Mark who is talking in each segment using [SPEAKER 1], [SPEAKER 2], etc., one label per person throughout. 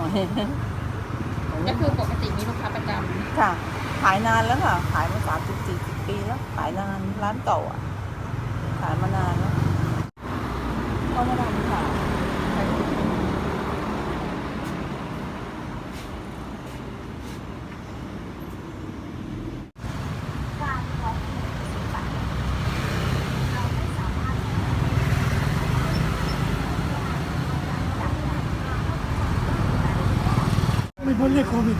[SPEAKER 1] อย
[SPEAKER 2] ก็คือปกติมีลูกค้าประจ
[SPEAKER 1] ค่ะ ขายนานแล้วค่ะ ขายมาสามสิบสี่สิบปีแล้ว ขายนานร้านเก่าอะ ขายมานานแล้วก็มาทำขาย
[SPEAKER 3] ไม่พ้นเรื่องโควิด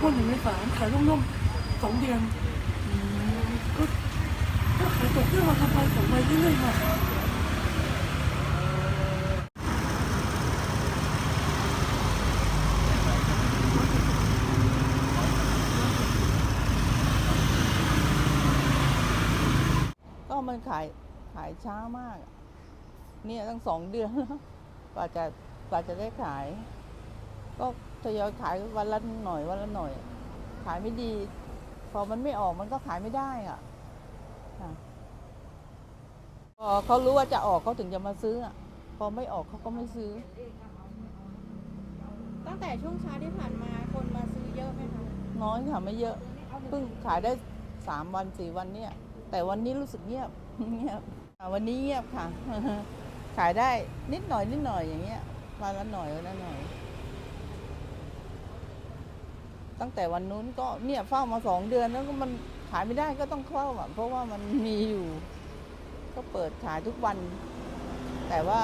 [SPEAKER 3] พ่นหนึ่งในสามขายร่มๆสองเดือนก็ก็ขายตกเครื่องมาทำไปสองไปเรื่อยๆมา
[SPEAKER 1] มันขายขายช้ามากอะเนี่ยตั้งสองเดือนแล้วกว่าจะกว่าจะได้ขาย ก็ทยอยขายวันละหน่อยวันละหน่อย ขายไม่ดี พอมันไม่ออกมันก็ขายไม่ได้อะค่ะพอเขารู้ว่าจะออกเขาถึงจะมาซื้ออะพอไม่ออกเขาก็ไม่ซื้อำ
[SPEAKER 2] ตั้งแต่ช่วงเช้าที่ผ่านมาคนมาซื้อเยอะไหมคะ
[SPEAKER 1] น้อยค่ะไม่เยอะเพิ่งขายได้สามวันสี่วันเนี่ย แต่วันนี้รู้สึกเงียบเงียบวันนี้เงียบค่ะ ขายได้นิดหน่อยนิดหน่อยอย่างเงี้ยวันละหน่อยวันละหน่อย ตั้งแต่วันนู้นก็เนี่ยเฝ้ามาสองเดือนแล้วก็มันขายไม่ได้ก็ต้องเข้าอะ เพราะว่ามันมีอยู่ ก็เปิดขายทุกวัน แต่ว่า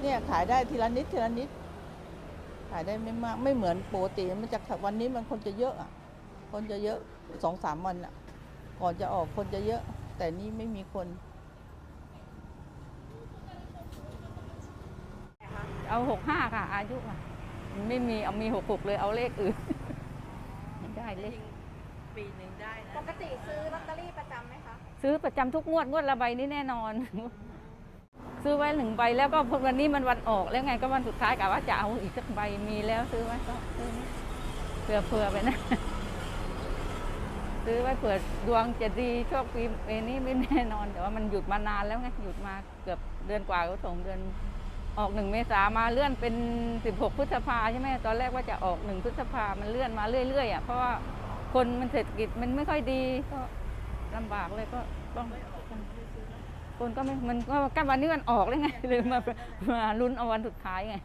[SPEAKER 1] เนี่ยขายได้ทีละนิดทีละนิด ขายได้ไม่มาก ไม่เหมือนปกติมันจะวันนี้มันคนจะเยอะอะ คนจะเยอะสองสามวันอะ ก่อนจะออกคนจะเยอะ แต่นี่ไม่มีคน
[SPEAKER 4] เอาหกห้าค่ะ อายุค่ะไม่มีเอามีหกหกเลยเอาเลขอื่นไม่ได้เลข
[SPEAKER 1] ปีหนึ่งได้นะ
[SPEAKER 2] ปกติซื้อลอตเตอรี่ประจำไหมคะ
[SPEAKER 4] ซื้อประจำทุกงวดงวดละใบนี่แน่นอน ซื้อไว้หนึ่งใบแล้วก็วันนี้มันวันออกแล้วไงก็วันสุดท้ายกะว่าจะเอาอีกสักใบมีแล้วซื้อไว้ก็ซื้อเผื่อเผื่อไปนะ ซื้อไว้เผื่อดวงจะดีโชคปีเอนี้ไม่แน่นอน แต่ว่ามันหยุดมานานแล้วไงหยุดมาเกือบเดือนกว่าก็สองเดือนออกหนึ่งเมษามาเลื่อนเป็นสิบหกพฤษภาใช่ไหมตอนแรกว่าจะออกหนึ่งพฤษภามันเลื่อนมาเรื่อยๆอะเพราะว่าคนมันเศรษฐกิจมันไม่ค่อยดีก็ลำบากเลยก็ต้องคนก็ไม่มันก็กันวันนี้มันออกเลยไงเลยมามาลุ้นเอาวันสุดท้ายไง